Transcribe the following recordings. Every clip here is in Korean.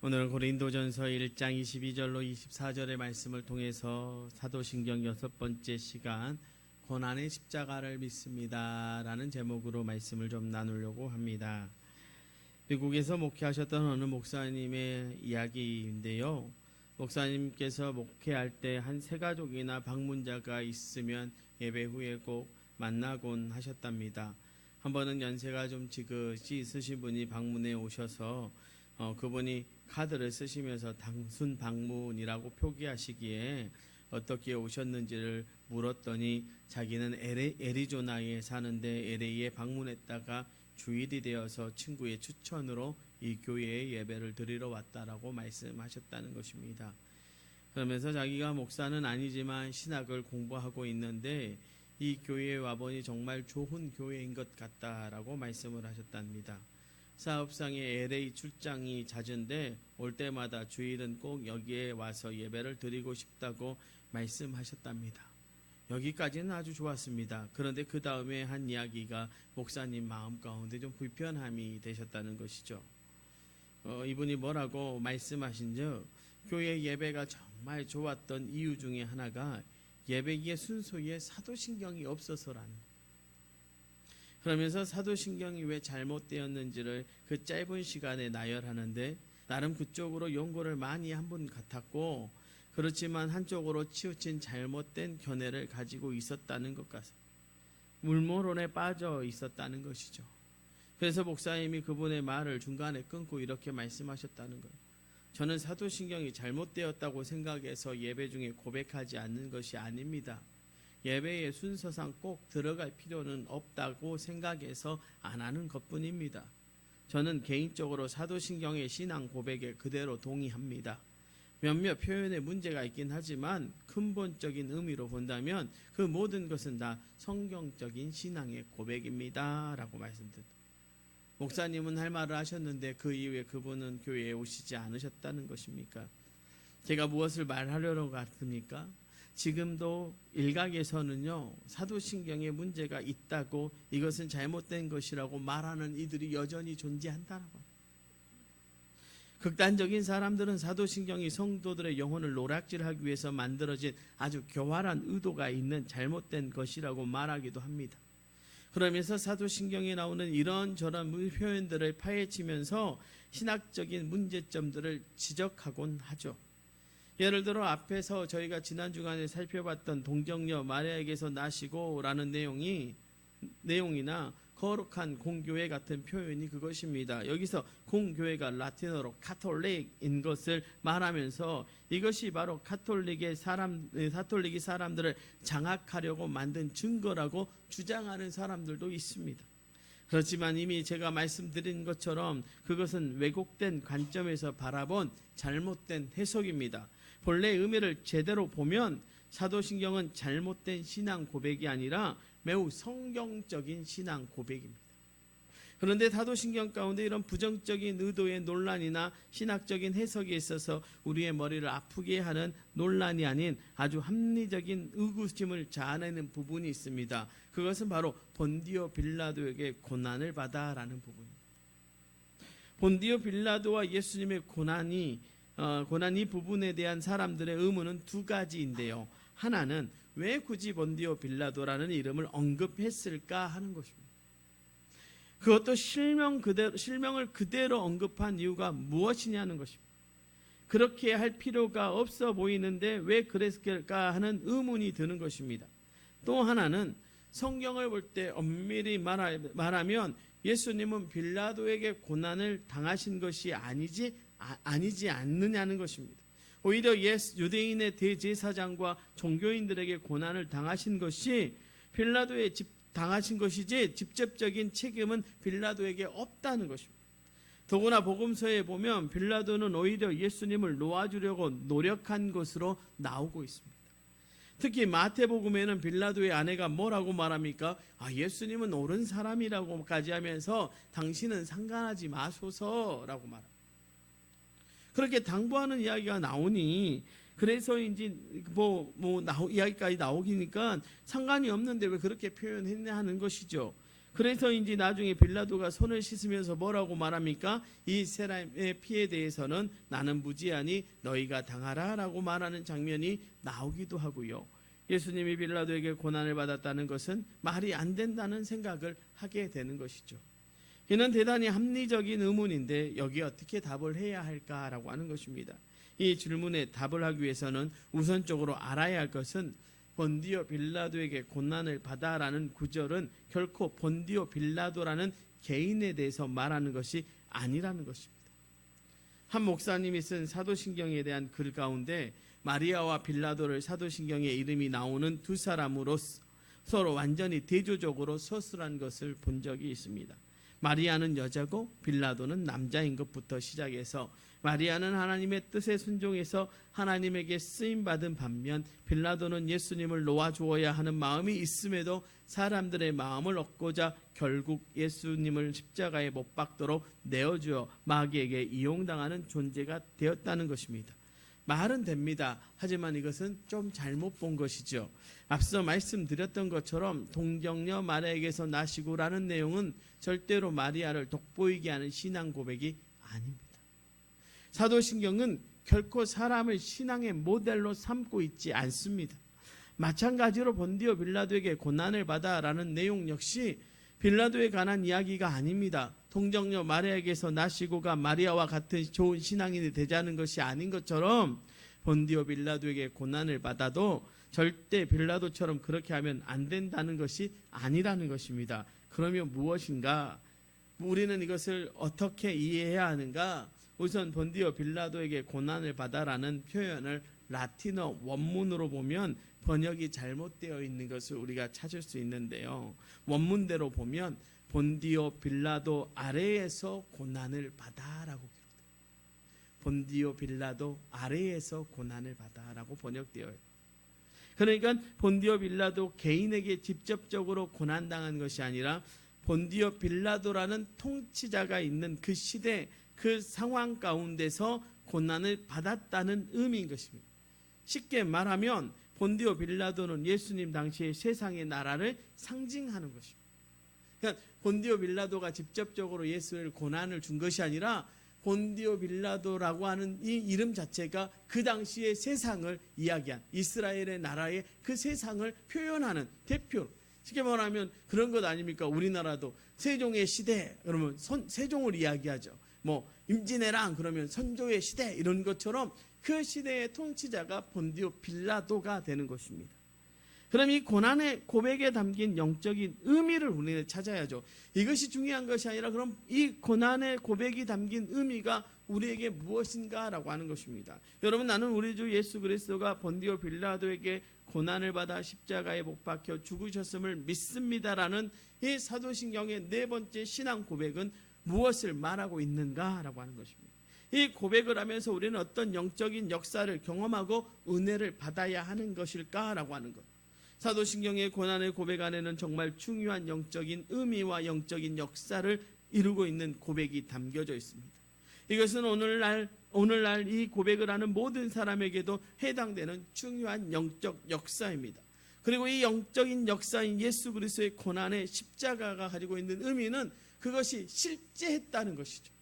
오늘 고린도전서 1장 22절로 24절의 말씀을 통해서 사도신경 여섯 번째 시간 고난의 십자가를 믿습니다 라는 제목으로 말씀을 좀 나누려고 합니다. 미국에서 목회하셨던 어느 목사님의 이야기인데요. 목사님께서 목회할 때 한 세 가족이나 방문자가 있으면 예배 후에 꼭 만나곤 하셨답니다. 한 번은 연세가 좀 지긋이 있으신 분이 방문해 오셔서 어, 그분이 카드를 쓰시면서 단순 방문이라고 표기하시기에 어떻게 오셨는지를 물었더니 자기는 LA, 애리조나에 사는데 LA에 방문했다가 주일이 되어서 친구의 추천으로 이 교회에 예배를 드리러 왔다라고 말씀하셨다는 것입니다. 그러면서 자기가 목사는 아니지만 신학을 공부하고 있는데 이 교회에 와보니 정말 좋은 교회인 것 같다라고 말씀을 하셨답니다. 사업상의 LA 출장이 잦은데 올 때마다 주일은 꼭 여기에 와서 예배를 드리고 싶다고 말씀하셨답니다. 여기까지는 아주 좋았습니다. 그런데 그 다음에 한 이야기가 목사님 마음 가운데 좀 불편함이 되셨다는 것이죠. 어, 이분이 뭐라고 말씀하신 즉 교회 예배가 정말 좋았던 이유 중에 하나가 예배기의 순서에 사도신경이 없어서라는 그러면서 사도신경이 왜 잘못되었는지를 그 짧은 시간에 나열하는데 나름 그쪽으로 연구를 많이 한 분 같았고 그렇지만 한쪽으로 치우친 잘못된 견해를 가지고 있었다는 것 같습니다. 물모론에 빠져 있었다는 것이죠. 그래서 목사님이 그분의 말을 중간에 끊고 이렇게 말씀하셨다는 거예요. 저는 사도신경이 잘못되었다고 생각해서 예배 중에 고백하지 않는 것이 아닙니다. 예배의 순서상 꼭 들어갈 필요는 없다고 생각해서 안 하는 것뿐입니다. 저는 개인적으로 사도신경의 신앙 고백에 그대로 동의합니다. 몇몇 표현에 문제가 있긴 하지만 근본적인 의미로 본다면 그 모든 것은 다 성경적인 신앙의 고백입니다. 라고 말씀드립니다. 목사님은 할 말을 하셨는데 그 이후에 그분은 교회에 오시지 않으셨다는 것입니까? 제가 무엇을 말하려고 같습니까? 지금도 일각에서는요 사도신경에 문제가 있다고 이것은 잘못된 것이라고 말하는 이들이 여전히 존재한다라고. 극단적인 사람들은 사도신경이 성도들의 영혼을 노락질하기 위해서 만들어진 아주 교활한 의도가 있는 잘못된 것이라고 말하기도 합니다. 그러면서 사도신경에 나오는 이런저런 표현들을 파헤치면서 신학적인 문제점들을 지적하곤 하죠. 예를 들어 앞에서 저희가 지난 주간에 살펴봤던 동정녀 마리아에게서 나시고라는 내용이 내용이나 거룩한 공교회 같은 표현이 그것입니다. 여기서 공교회가 라틴어로 카톨릭인 것을 말하면서 이것이 바로 카톨릭의 사람 카톨릭이 사람들을 장악하려고 만든 증거라고 주장하는 사람들도 있습니다. 그렇지만 이미 제가 말씀드린 것처럼 그것은 왜곡된 관점에서 바라본 잘못된 해석입니다. 본래 의미를 제대로 보면 사도신경은 잘못된 신앙 고백이 아니라 매우 성경적인 신앙 고백입니다. 그런데 사도신경 가운데 이런 부정적인 의도의 논란이나 신학적인 해석에 있어서 우리의 머리를 아프게 하는 논란이 아닌 아주 합리적인 의구심을 자아내는 부분이 있습니다. 그것은 바로 본디오 빌라도에게 고난을 받아라는 부분입니다. 본디오 빌라도와 예수님의 고난이 어, 고난 이 부분에 대한 사람들의 의문은 두 가지인데요. 하나는 왜 굳이 본디오 빌라도라는 이름을 언급했을까 하는 것입니다. 그것도 실명 그대로 실명을 그대로 언급한 이유가 무엇이냐는 것입니다. 그렇게 할 필요가 없어 보이는데 왜 그랬을까 하는 의문이 드는 것입니다. 또 하나는 성경을 볼 때 엄밀히 말하면 예수님은 빌라도에게 고난을 당하신 것이 아니지 아, 니지 않느냐는 것입니다. 오히려 예스 유대인의 대제사장과 종교인들에게 고난을 당하신 것이 빌라도에 집 당하신 것이지 직접적인 책임은 빌라도에게 없다는 것입니다. 더구나 복음서에 보면 빌라도는 오히려 예수님을 놓아주려고 노력한 것으로 나오고 있습니다. 특히 마태복음에는 빌라도의 아내가 뭐라고 말합니까? 아, 예수님은 옳은 사람이라고까지 하면서 당신은 상관하지 마소서라고 말합니다. 그렇게 당부하는 이야기가 나오니 그래서인지 뭐, 뭐 나오, 이야기까지 나오기니까 상관이 없는데 왜 그렇게 표현했냐 하는 것이죠. 그래서인지 나중에 빌라도가 손을 씻으면서 뭐라고 말합니까? 이 사람의 피에 대해서는 나는 무지하니 너희가 당하라라고 말하는 장면이 나오기도 하고요. 예수님이 빌라도에게 고난을 받았다는 것은 말이 안 된다는 생각을 하게 되는 것이죠. 이는 대단히 합리적인 의문인데 여기에 어떻게 답을 해야 할까라고 하는 것입니다. 이 질문에 답을 하기 위해서는 우선적으로 알아야 할 것은 본디오 빌라도에게 고난을 받아라는 구절은 결코 본디오 빌라도라는 개인에 대해서 말하는 것이 아니라는 것입니다. 한 목사님이 쓴 사도신경에 대한 글 가운데 마리아와 빌라도를 사도신경에 이름이 나오는 두 사람으로 서로 완전히 대조적으로 서술한 것을 본 적이 있습니다. 마리아는 여자고 빌라도는 남자인 것부터 시작해서 마리아는 하나님의 뜻에 순종해서 하나님에게 쓰임 받은 반면 빌라도는 예수님을 놓아 주어야 하는 마음이 있음에도 사람들의 마음을 얻고자 결국 예수님을 십자가에 못 박도록 내어 주어 마귀에게 이용당하는 존재가 되었다는 것입니다. 말은 됩니다. 하지만 이것은 좀 잘못 본 것이죠. 앞서 말씀드렸던 것처럼 동정녀 마리아에게서 나시고라는 내용은 절대로 마리아를 돋보이게 하는 신앙 고백이 아닙니다. 사도신경은 결코 사람을 신앙의 모델로 삼고 있지 않습니다. 마찬가지로 본디오 빌라도에게 고난을 받아라는 내용 역시 빌라도에 관한 이야기가 아닙니다. 동정녀 마리아에게서 나시고가 마리아와 같은 좋은 신앙인이 되자는 것이 아닌 것처럼 본디오 빌라도에게 고난을 받아도 절대 빌라도처럼 그렇게 하면 안 된다는 것이 아니라는 것입니다. 그러면 무엇인가? 우리는 이것을 어떻게 이해해야 하는가? 우선 본디오 빌라도에게 고난을 받아라는 표현을 라틴어 원문으로 보면 번역이 잘못되어 있는 것을 우리가 찾을 수 있는데요. 원문대로 보면 본디오 빌라도 아래에서 고난을 받아라고 기록돼요. 본디오 빌라도 아래에서 고난을 받아라고 번역되어요. 그러니까 본디오 빌라도 개인에게 직접적으로 고난당한 것이 아니라 본디오 빌라도라는 통치자가 있는 그 시대 그 상황 가운데서 고난을 받았다는 의미인 것입니다. 쉽게 말하면 본디오 빌라도는 예수님 당시의 세상의 나라를 상징하는 것입니다. 그러니까 본디오 빌라도가 직접적으로 예수를 고난을 준 것이 아니라 본디오 빌라도라고 하는 이 이름 자체가 그 당시의 세상을 이야기한 이스라엘의 나라의 그 세상을 표현하는 대표. 쉽게 말하면 그런 것 아닙니까? 우리나라도 세종의 시대 그러면 선, 세종을 이야기하죠. 뭐 임진왜란 그러면 선조의 시대 이런 것처럼 그 시대의 통치자가 본디오 빌라도가 되는 것입니다. 그럼 이 고난의 고백에 담긴 영적인 의미를 우리는 찾아야죠. 이것이 중요한 것이 아니라 그럼 이 고난의 고백이 담긴 의미가 우리에게 무엇인가라고 하는 것입니다. 여러분 나는 우리 주 예수 그리스도가 본디오 빌라도에게 고난을 받아 십자가에 못 박혀 죽으셨음을 믿습니다라는 이 사도신경의 네 번째 신앙 고백은 무엇을 말하고 있는가라고 하는 것입니다. 이 고백을 하면서 우리는 어떤 영적인 역사를 경험하고 은혜를 받아야 하는 것일까라고 하는 것. 사도신경의 고난의 고백 안에는 정말 중요한 영적인 의미와 영적인 역사를 이루고 있는 고백이 담겨져 있습니다. 이것은 오늘날 오늘날 이 고백을 하는 모든 사람에게도 해당되는 중요한 영적 역사입니다. 그리고 이 영적인 역사인 예수 그리스도의 고난의 십자가가 가지고 있는 의미는 그것이 실제했다는 것이죠.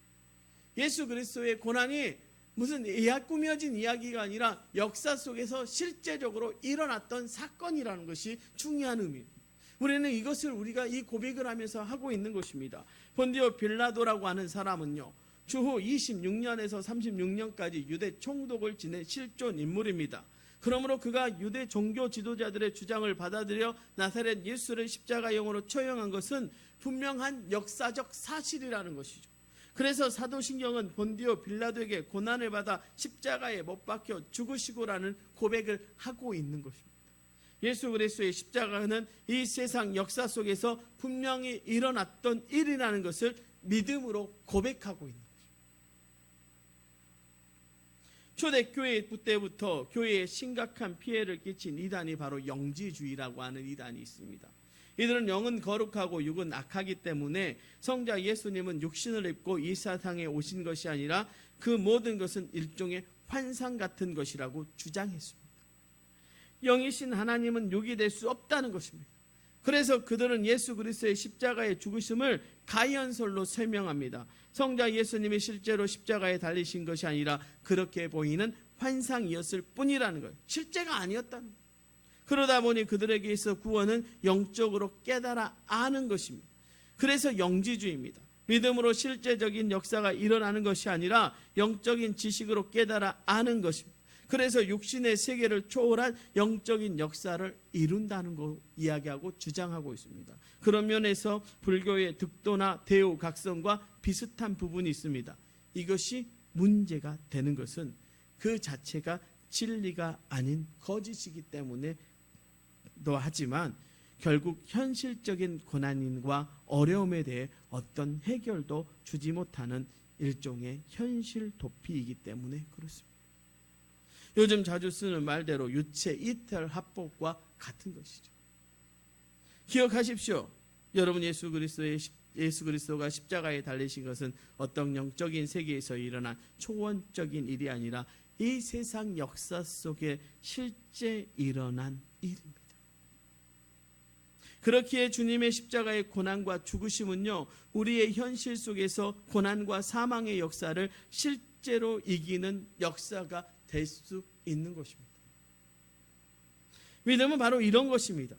예수 그리스도의 고난이 무슨 예약 꾸며진 이야기가 아니라 역사 속에서 실제적으로 일어났던 사건이라는 것이 중요한 의미입니다. 우리는 이것을 우리가 이 고백을 하면서 하고 있는 것입니다. 본디오 빌라도라고 하는 사람은요. 주후 26년에서 36년까지 유대 총독을 지낸 실존 인물입니다. 그러므로 그가 유대 종교 지도자들의 주장을 받아들여 나사렛 예수를 십자가형으로 처형한 것은 분명한 역사적 사실이라는 것이죠. 그래서 사도신경은 본디오 빌라도에게 고난을 받아 십자가에 못 박혀 죽으시고라는 고백을 하고 있는 것입니다. 예수 그리스도의 십자가는 이 세상 역사 속에서 분명히 일어났던 일이라는 것을 믿음으로 고백하고 있는. 초대교회 때부터 교회에 심각한 피해를 끼친 이단이 바로 영지주의라고 하는 이단이 있습니다. 이들은 영은 거룩하고 육은 악하기 때문에 성자 예수님은 육신을 입고 이 세상에 오신 것이 아니라 그 모든 것은 일종의 환상 같은 것이라고 주장했습니다. 영이신 하나님은 육이 될 수 없다는 것입니다. 그래서 그들은 예수 그리스도의 십자가의 죽으심을 가연설로 설명합니다. 성자 예수님이 실제로 십자가에 달리신 것이 아니라 그렇게 보이는 환상이었을 뿐이라는 거예요. 실제가 아니었다는 거예요. 그러다 보니 그들에게 있어 구원은 영적으로 깨달아 아는 것입니다. 그래서 영지주의입니다. 믿음으로 실제적인 역사가 일어나는 것이 아니라 영적인 지식으로 깨달아 아는 것입니다. 그래서 육신의 세계를 초월한 영적인 역사를 이룬다는 거 이야기하고 주장하고 있습니다. 그런 면에서 불교의 득도나 대우 각성과 비슷한 부분이 있습니다. 이것이 문제가 되는 것은 그 자체가 진리가 아닌 거짓이기 때문에 도 하지만 결국 현실적인 고난인과 어려움에 대해 어떤 해결도 주지 못하는 일종의 현실 도피이기 때문에 그렇습니다. 요즘 자주 쓰는 말대로 유체 이탈 합법과 같은 것이죠. 기억하십시오. 여러분 예수 그리스도의 십- 예수 그리스도가 십자가에 달리신 것은 어떤 영적인 세계에서 일어난 초원적인 일이 아니라 이 세상 역사 속에 실제 일어난 일입니다. 그렇기에 주님의 십자가의 고난과 죽으심은요, 우리의 현실 속에서 고난과 사망의 역사를 실제로 이기는 역사가 될 수 있는 것입니다. 믿음은 바로 이런 것입니다.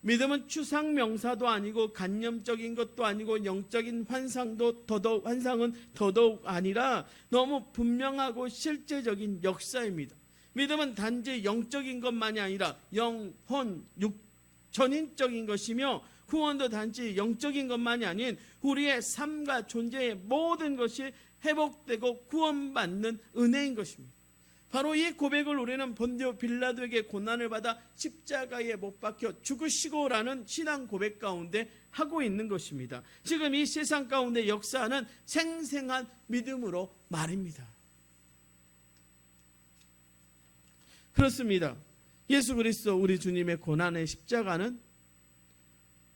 믿음은 추상 명사도 아니고 간념적인 것도 아니고 영적인 환상도 더더욱 환상은 더더욱 아니라 너무 분명하고 실제적인 역사입니다. 믿음은 단지 영적인 것만이 아니라 영혼 육 전인적인 것이며 구원도 단지 영적인 것만이 아닌 우리의 삶과 존재의 모든 것이 회복되고 구원받는 은혜인 것입니다. 바로 이 고백을 우리는 본디오 빌라도에게 고난을 받아 십자가에 못 박혀 죽으시고라는 신앙 고백 가운데 하고 있는 것입니다. 지금 이 세상 가운데 역사하는 생생한 믿음으로 말입니다. 그렇습니다. 예수 그리스도 우리 주님의 고난의 십자가는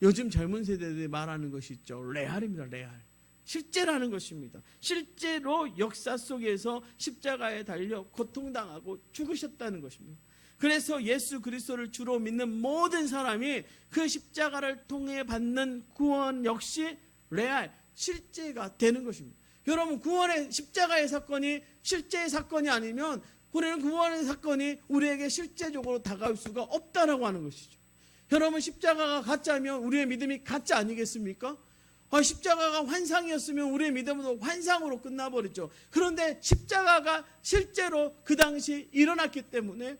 요즘 젊은 세대들이 말하는 것이 있죠. 레알입니다. 레알. 실제라는 것입니다. 실제로 역사 속에서 십자가에 달려 고통당하고 죽으셨다는 것입니다. 그래서 예수 그리스도를 주로 믿는 모든 사람이 그 십자가를 통해 받는 구원 역시 레알, 실제가 되는 것입니다. 여러분, 구원의 십자가의 사건이 실제의 사건이 아니면 우리는 구원의 사건이 우리에게 실제적으로 다가올 수가 없다라고 하는 것이죠. 여러분, 십자가가 가짜면 우리의 믿음이 가짜 아니겠습니까? 아, 십자가가 환상이었으면 우리의 믿음도 환상으로 끝나버렸죠. 그런데 십자가가 실제로 그 당시 일어났기 때문에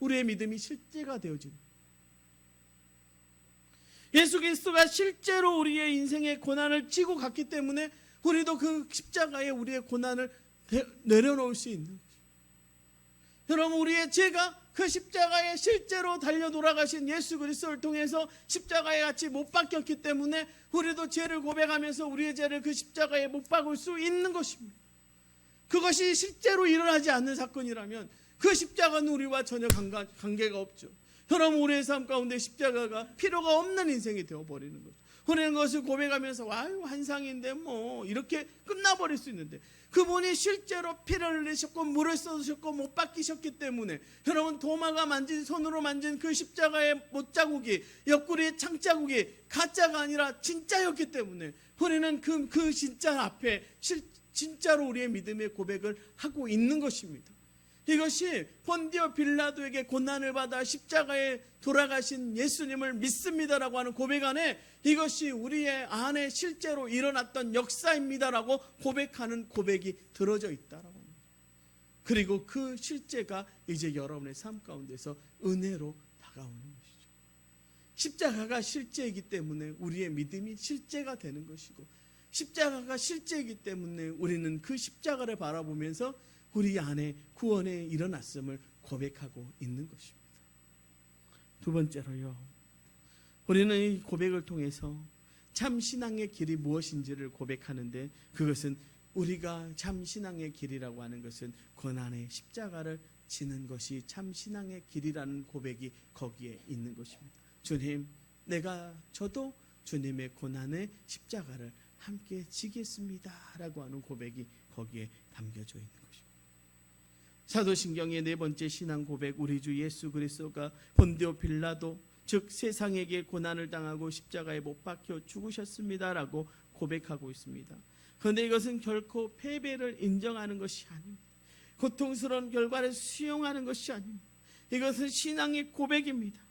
우리의 믿음이 실제가 되어지는. 예수 그리스도가 실제로 우리의 인생의 고난을 지고 갔기 때문에 우리도 그 십자가에 우리의 고난을 내려놓을 수 있는. 여러분 우리의 죄가 그 십자가에 실제로 달려 돌아가신 예수 그리스도를 통해서 십자가에 같이 못 박혔기 때문에 우리도 죄를 고백하면서 우리의 죄를 그 십자가에 못 박을 수 있는 것입니다. 그것이 실제로 일어나지 않는 사건이라면 그 십자가는 우리와 전혀 관계가 없죠. 여러분 우리의 삶 가운데 십자가가 필요가 없는 인생이 되어버리는 거죠. 우리는 것을 고백하면서 아유 환상인데 뭐 이렇게 끝나버릴 수 있는데 그분이 실제로 피를 흘리셨고 물을 쏟으셨고 못 박히셨기 때문에 여러분 도마가 만진 손으로 만진 그 십자가의 못자국이 옆구리의 창자국이 가짜가 아니라 진짜였기 때문에 우리는 그, 그 진짜 앞에 실, 진짜로 우리의 믿음의 고백을 하고 있는 것입니다. 이것이 본디오 빌라도에게 고난을 받아 십자가에 돌아가신 예수님을 믿습니다라고 하는 고백 안에 이것이 우리의 안에 실제로 일어났던 역사입니다라고 고백하는 고백이 들어져 있다라고 합니다. 그리고 그 실제가 이제 여러분의 삶 가운데서 은혜로 다가오는 것이죠. 십자가가 실제이기 때문에 우리의 믿음이 실제가 되는 것이고 십자가가 실제이기 때문에 우리는 그 십자가를 바라보면서 우리 안에 구원의 일어났음을 고백하고 있는 것입니다. 두 번째로요. 우리는 이 고백을 통해서 참 신앙의 길이 무엇인지를 고백하는데 그것은 우리가 참 신앙의 길이라고 하는 것은 고난의 십자가를 지는 것이 참 신앙의 길이라는 고백이 거기에 있는 것입니다. 주님, 내가 저도 주님의 고난의 십자가를 함께 지겠습니다 라고 하는 고백이 거기에 담겨져 있는. 사도신경의 네 번째 신앙 고백 우리 주 예수 그리스도가 본디오 빌라도 즉 세상에게 고난을 당하고 십자가에 못 박혀 죽으셨습니다라고 고백하고 있습니다. 그런데 이것은 결코 패배를 인정하는 것이 아닙니다. 고통스러운 결과를 수용하는 것이 아닙니다. 이것은 신앙의 고백입니다.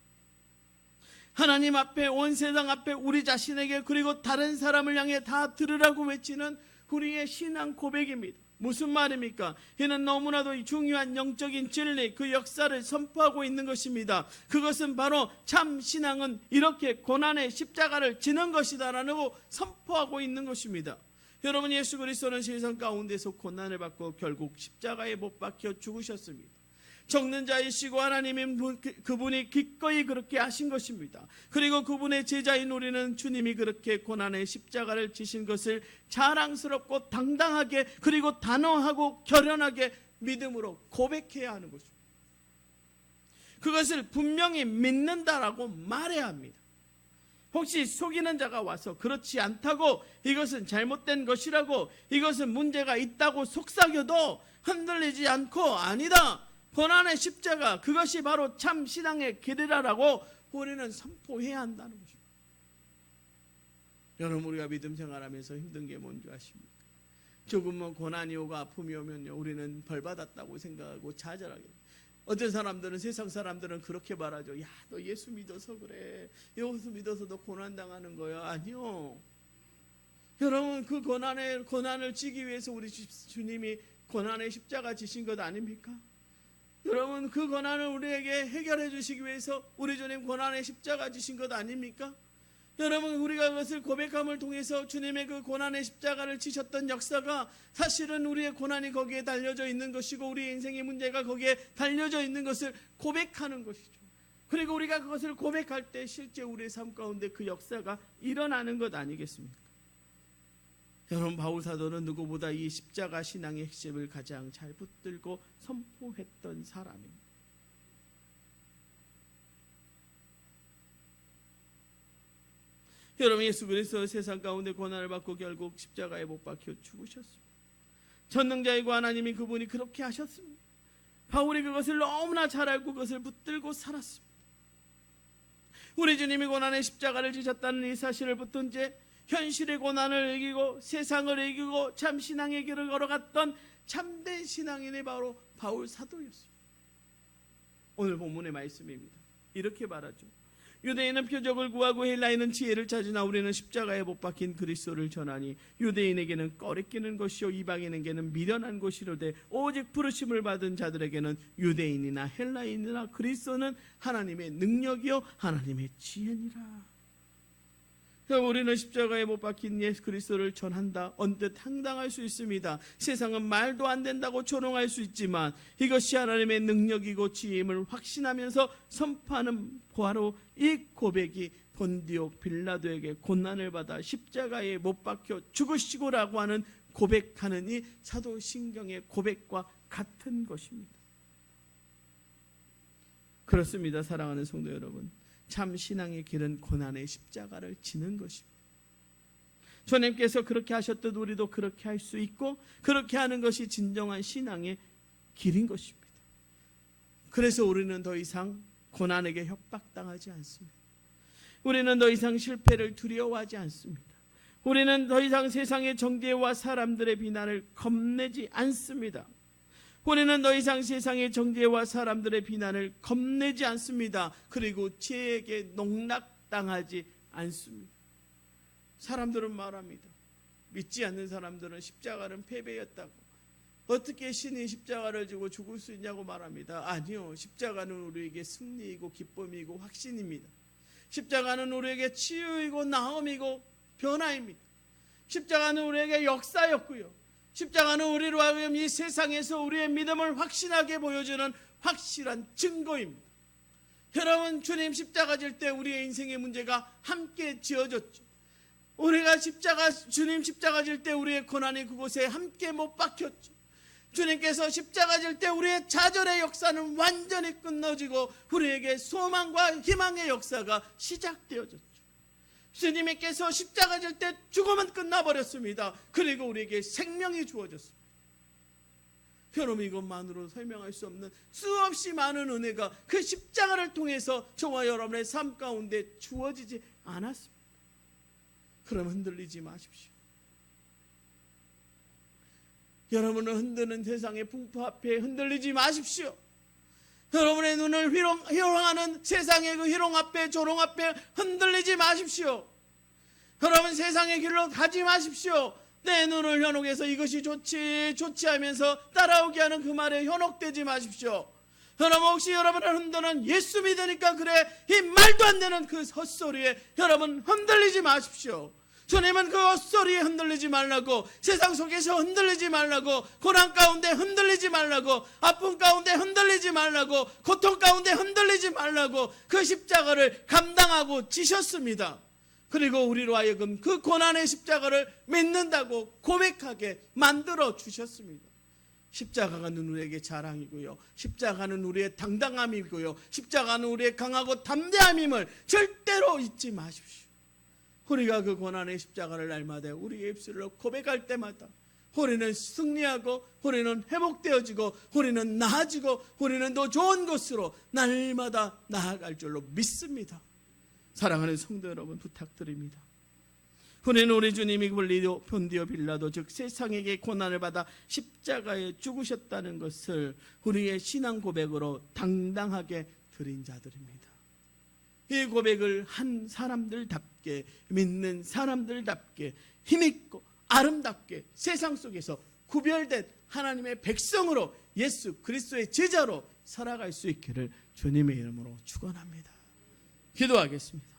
하나님 앞에 온 세상 앞에 우리 자신에게 그리고 다른 사람을 향해 다 들으라고 외치는 우리의 신앙 고백입니다. 무슨 말입니까? 이는 너무나도 중요한 영적인 진리, 그 역사를 선포하고 있는 것입니다. 그것은 바로 참 신앙은 이렇게 고난의 십자가를 지는 것이다라고 선포하고 있는 것입니다. 여러분 예수 그리스도는 세상 가운데서 고난을 받고 결국 십자가에 못 박혀 죽으셨습니다. 적는 자이시고 하나님인 분, 그- 그분이 기꺼이 그렇게 하신 것입니다. 그리고 그분의 제자인 우리는 주님이 그렇게 고난의 십자가를 지신 것을 자랑스럽고 당당하게 그리고 단호하고 결연하게 믿음으로 고백해야 하는 것입니다. 그것을 분명히 믿는다라고 말해야 합니다. 혹시 속이는 자가 와서 그렇지 않다고 이것은 잘못된 것이라고 이것은 문제가 있다고 속삭여도 흔들리지 않고 아니다. 고난의 십자가 그것이 바로 참 신앙의 길이라라고 우리는 선포해야 한다는 것입니다. 여러분 우리가 믿음 생활하면서 힘든 게 뭔지 아십니까? 조금만 고난이 오고 아픔이 오면요 우리는 벌 받았다고 생각하고 좌절하게. 어떤 사람들은 세상 사람들은 그렇게 말하죠. 야, 너 예수 믿어서 그래. 예수 믿어서 너 고난 당하는 거야. 아니요. 여러분 그 고난의 고난을 지기 위해서 우리 주- 주님이 고난의 십자가 지신 것 아닙니까? 여러분 그 고난을 우리에게 해결해 주시기 위해서 우리 주님 고난의 십자가 지신 것 아닙니까? 여러분 우리가 그것을 고백함을 통해서 주님의 그 고난의 십자가를 지셨던 역사가 사실은 우리의 고난이 거기에 달려져 있는 것이고 우리 인생의 문제가 거기에 달려져 있는 것을 고백하는 것이죠. 그리고 우리가 그것을 고백할 때 실제 우리의 삶 가운데 그 역사가 일어나는 것 아니겠습니까? 여러분 바울 사도는 누구보다 이 십자가 신앙의 핵심을 가장 잘 붙들고 선포했던 사람입니다. 여러분 예수 그리스도 세상 가운데 고난을 받고 결국 십자가에 못 박혀 죽으셨습니다. 전능자이고 하나님이 그분이 그렇게 하셨습니다. 바울이 그것을 너무나 잘 알고 그것을 붙들고 살았습니다. 우리 주님이 고난의 십자가를 지셨다는 이 사실을 붙든 채 현실의 고난을 이기고 세상을 이기고 참 신앙의 길을 걸어갔던 참된 신앙인이 바로 바울 사도였습니다. 오늘 본문의 말씀입니다. 이렇게 말하죠. 유대인은 표적을 구하고 헬라인은 지혜를 찾으나 우리는 십자가에 못 박힌 그리스도를 전하니 유대인에게는 꺼리끼는 것이요 이방인에게는 미련한 것이로되 오직 부르심을 받은 자들에게는 유대인이나 헬라인이나 그리스도는 하나님의 능력이요 하나님의 지혜니라. 그럼 우리는 십자가에 못 박힌 예수 그리스도를 전한다. 언뜻 당당할 수 있습니다. 세상은 말도 안 된다고 조롱할 수 있지만 이것이 하나님의 능력이고 지혜임을 확신하면서 선포하는 바로 이 고백이 본디오 빌라도에게 고난을 받아 십자가에 못 박혀 죽으시고라고 하는 고백하는 이 사도신경의 고백과 같은 것입니다. 그렇습니다. 사랑하는 성도 여러분. 참 신앙의 길은 고난의 십자가를 지는 것입니다. 주님께서 그렇게 하셨듯 우리도 그렇게 할 수 있고 그렇게 하는 것이 진정한 신앙의 길인 것입니다. 그래서 우리는 더 이상 고난에게 협박당하지 않습니다. 우리는 더 이상 실패를 두려워하지 않습니다. 우리는 더 이상 세상의 정죄와 사람들의 비난을 겁내지 않습니다. 우리는 더 이상 세상의 정죄와 사람들의 비난을 겁내지 않습니다. 그리고 죄에게 농락당하지 않습니다. 사람들은 말합니다. 믿지 않는 사람들은 십자가는 패배였다고. 어떻게 신이 십자가를 지고 죽을 수 있냐고 말합니다. 아니요. 십자가는 우리에게 승리이고 기쁨이고 확신입니다. 십자가는 우리에게 치유이고 나음이고 변화입니다. 십자가는 우리에게 역사였고요. 십자가는 우리로 하여금 이 세상에서 우리의 믿음을 확신하게 보여주는 확실한 증거입니다. 여러분 주님 십자가 질 때 우리의 인생의 문제가 함께 지어졌죠. 우리가 십자가 주님 십자가 질 때 우리의 고난이 그곳에 함께 못 박혔죠. 주님께서 십자가 질 때 우리의 좌절의 역사는 완전히 끊어지고 우리에게 소망과 희망의 역사가 시작되어졌죠. 주님께서 십자가 질 때 죽음은 끝나버렸습니다. 그리고 우리에게 생명이 주어졌습니다. 여러분 이것만으로 설명할 수 없는 수없이 많은 은혜가 그 십자가를 통해서 저와 여러분의 삶 가운데 주어지지 않았습니다. 그럼 흔들리지 마십시오. 여러분은 흔드는 세상의 풍파 앞에 흔들리지 마십시오. 여러분의 눈을 희롱, 희롱하는 세상의 그 희롱 앞에 조롱 앞에 흔들리지 마십시오. 여러분 세상의 길로 가지 마십시오. 내 눈을 현혹해서 이것이 좋지 좋지 하면서 따라오게 하는 그 말에 현혹되지 마십시오. 여러분 혹시 여러분을 흔드는 예수 믿으니까 그래 이 말도 안 되는 그 헛소리에 여러분 흔들리지 마십시오. 주님은 그 헛소리에 흔들리지 말라고 세상 속에서 흔들리지 말라고 고난 가운데 흔들리지 말라고 아픔 가운데 흔들리지 말라고 고통 가운데 흔들리지 말라고 그 십자가를 감당하고 지셨습니다. 그리고 우리로 하여금 그 고난의 십자가를 믿는다고 고백하게 만들어 주셨습니다. 십자가는 우리에게 자랑이고요. 십자가는 우리의 당당함이고요. 십자가는 우리의 강하고 담대함임을 절대로 잊지 마십시오. 우리가 그 고난의 십자가를 날마다 우리의 입술로 고백할 때마다 우리는 승리하고 우리는 회복되어지고 우리는 나아지고 우리는 더 좋은 곳으로 날마다 나아갈 줄로 믿습니다. 사랑하는 성도 여러분 부탁드립니다. 우리는 우리 주님이 분리도 본디오 빌라도 즉 세상에게 고난을 받아 십자가에 죽으셨다는 것을 우리의 신앙 고백으로 당당하게 드린 자들입니다. 이 고백을 한 사람들답게 믿는 사람들답게 힘있고 아름답게 세상 속에서 구별된 하나님의 백성으로 예수 그리스도의 제자로 살아갈 수 있기를 주님의 이름으로 축원합니다. 기도하겠습니다.